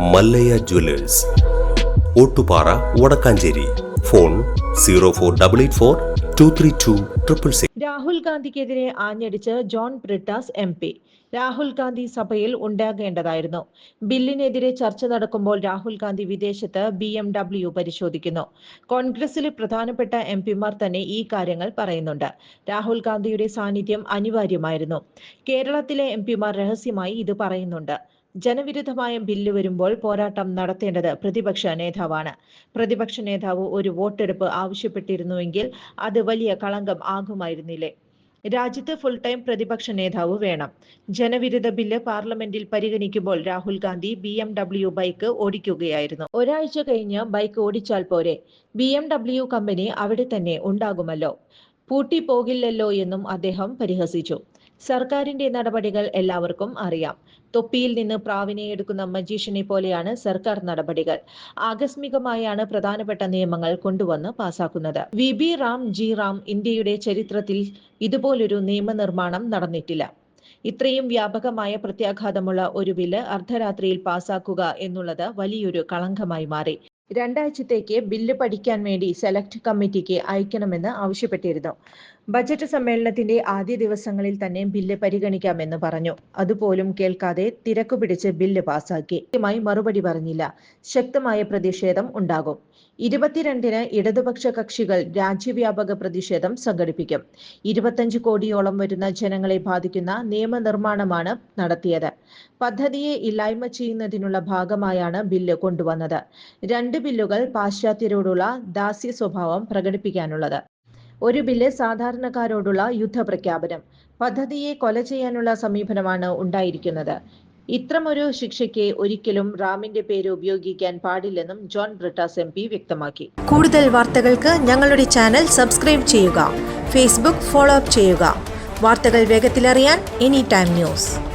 Mallayya jewellers. Ottupara Vadakkanchery. Phone zero four double eight four two three two triple six. Rahul ഗാന്ധിക്കെതിരെ ആഞ്ഞടിച്ച് John Brittas M P. Rahul Gandhi സഭയിൽ ഉണ്ടാകേണ്ടതായിരുന്നു. ബില്ലിനെതിരെ ചർച്ച നടക്കുമ്പോൾ രാഹുൽ ഗാന്ധി വിദേശത്ത് B M W പരിശോധിക്കുന്നു. കോൺഗ്രസിലെ പ്രധാനപ്പെട്ട എം പിമാർ തന്നെ ഈ കാര്യങ്ങൾ പറയുന്നുണ്ട്. രാഹുൽ ഗാന്ധിയുടെ സാന്നിധ്യം അനിവാര്യമായിരുന്നു. കേരളത്തിലെ എം പിമാർ രഹസ്യമായി ഇത് പറയുന്നുണ്ട്. ജനവിരുദ്ധമായ ബില്ല് വരുമ്പോൾ പോരാട്ടം നടത്തേണ്ടത് പ്രതിപക്ഷ നേതാവാണ്. പ്രതിപക്ഷ നേതാവ് ഒരു വോട്ടെടുപ്പ് ആവശ്യപ്പെട്ടിരുന്നുവെങ്കിൽ അത് വലിയ കളങ്കം ആകുമായിരുന്നില്ലേ? രാജ്യത്ത് ഫുൾ ടൈം പ്രതിപക്ഷ നേതാവ് വേണം. ജനവിരുദ്ധ ബില്ല് പാർലമെന്റിൽ പരിഗണിക്കുമ്പോൾ Rahul Gandhi B M W bike ഓടിക്കുകയായിരുന്നു. ഒരാഴ്ച കഴിഞ്ഞ് ബൈക്ക് ഓടിച്ചാൽ പോരെ. ബി എം ഡബ്ല്യു കമ്പനി അവിടെ തന്നെ ഉണ്ടാകുമല്ലോ. പൂട്ടിപ്പോകില്ലല്ലോ എന്നും അദ്ദേഹം പരിഹസിച്ചു. സർക്കാരിന്റെ നടപടികൾ എല്ലാവർക്കും അറിയാം. തൊപ്പിയിൽ നിന്ന് പ്രാവിനെ എടുക്കുന്ന മജീഷ്യനെ പോലെയാണ് സർക്കാർ നടപടികൾ. ആകസ്മികമായാണ് പ്രധാനപ്പെട്ട നിയമങ്ങൾ കൊണ്ടുവന്ന് പാസാക്കുന്നത്. V. B. Ram G. Ram ഇന്ത്യയുടെ ചരിത്രത്തിൽ ഇതുപോലൊരു നിയമനിർമ്മാണം നടന്നിട്ടില്ല. ഇത്രയും വ്യാപകമായ പ്രത്യാഘാതമുള്ള ഒരു ബില്ല് അർദ്ധരാത്രിയിൽ പാസാക്കുക എന്നുള്ളത് വലിയൊരു കളങ്കമായി മാറി. രണ്ടാഴ്ചത്തേക്ക് ബില്ല് പഠിക്കാൻ വേണ്ടി സെലക്ട് കമ്മിറ്റിക്ക് അയക്കണമെന്ന് ആവശ്യപ്പെട്ടിരുന്നു. ബജറ്റ് സമ്മേളനത്തിന്റെ ആദ്യ ദിവസങ്ങളിൽ തന്നെ ബില്ല് പരിഗണിക്കാമെന്ന് പറഞ്ഞു. അതുപോലും കേൾക്കാതെ തിരക്കു പിടിച്ച് ബില്ല് പാസാക്കി. കൃത്യമായി മറുപടി പറഞ്ഞില്ല. ശക്തമായ പ്രതിഷേധം ഉണ്ടാകും. ഇരുപത്തിരണ്ടിന് ഇടതുപക്ഷ കക്ഷികൾ രാജ്യവ്യാപക പ്രതിഷേധം സംഘടിപ്പിക്കും. ഇരുപത്തഞ്ച് കോടിയോളം വരുന്ന ജനങ്ങളെ ബാധിക്കുന്ന നിയമനിർമ്മാണമാണ് നടത്തിയത്. പദ്ധതിയെ ഇല്ലായ്മ ചെയ്യുന്നതിനുള്ള ഭാഗമായാണ് ബില്ല് കൊണ്ടുവന്നത്. രണ്ട് ബില്ലുകൾ പാശ്ചാത്യരോടുള്ള ദാസ്യ സ്വഭാവം പ്രകടിപ്പിക്കാനുള്ളത്. ഒരു ബില്ല് സാധാരണക്കാരോടുള്ള യുദ്ധപ്രഖ്യാപനം. പദ്ധതിയെ കൊല ചെയ്യാനുള്ള സമീപനമാണ് ഉണ്ടായിരിക്കുന്നത്. ഇത്തരമൊരു ശിക്ഷയ്ക്ക് ഒരിക്കലും റാമിന്റെ പേര് ഉപയോഗിക്കാൻ പാടില്ലെന്നും ജോൺ ബ്രിട്ടാസ് എം പി വ്യക്തമാക്കി. കൂടുതൽ വാർത്തകൾക്ക് ഞങ്ങളുടെ ചാനൽ സബ്സ്ക്രൈബ് ചെയ്യുക. ഫേസ്ബുക്ക് ഫോളോ അപ്പ് ചെയ്യുക. വാർത്തകൾ വേഗത്തിലറിയാൻ എനി ടൈം ന്യൂസ്.